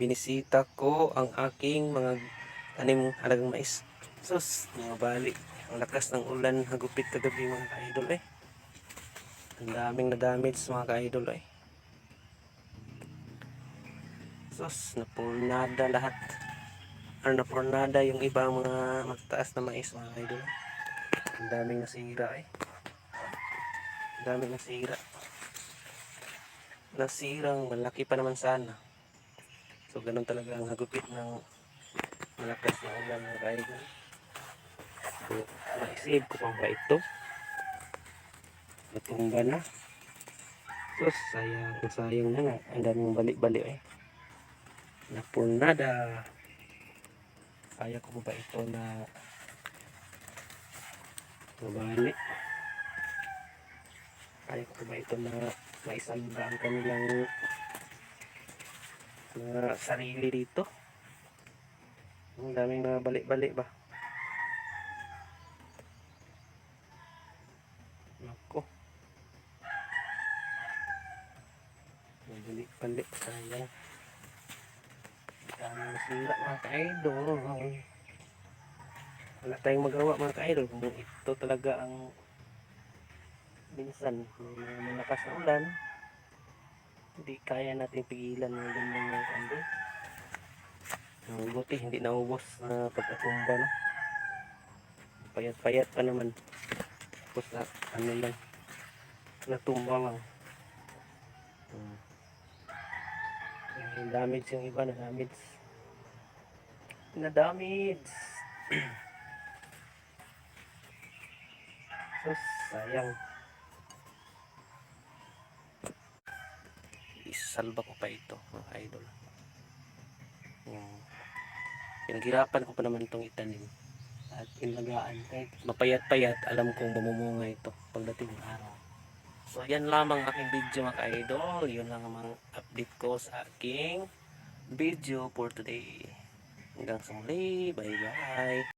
binisita ko ang aking mga tanim halagang mais. Sus, mga bali. Ang lakas ng ulan hagupit kagabi mga ka-idol eh. Ang daming na-damage mga ka-idol eh. Sus, napurnada lahat. Or napurnada yung ibang mga mataas na mais mga ka-idol. Ang daming nasira eh. Ang daming nasira. Nasirang malaki pa naman sana. So ganun talaga ang hagupit ng malakas na ulan mga ka-idol. So, naisave ko pa ba ito? Natumba na. Sus, sayang, sayang na nga. Ang daming balik-balik eh. Napurnada. Kaya ko ba ito na mabalik? Kaya ko ba ito na maisalba ang kanilang mga sarili dito? Ang daming na balik-balik ba? Nako. Balik-balik sayang. Dami nasira mga ka-idol. Wala tayong magawa mga ka-idol. Ito talaga ang minsan may malakas na ulan hindi kaya natin pigilan ng ganyan mga ka-idol. Ang buti hindi naubos na pagkatumba no. Payat-payat pa naman. Tapos na ano lang natumba lang. Hmm. Yung damage yung iba na damage. Na damage. Sus, sayang. Isalba ko pa ito, mga idol. Hmm. Pinaghirapan ko pa naman itong itanim. At inlagaan. Kahit mapayat-payat, alam kong mamumunga ito pagdating ng araw. So, yan lamang aking video mga ka-idol. Yun lang ang update ko sa aking video for today. Hanggang sa muli. Bye-bye.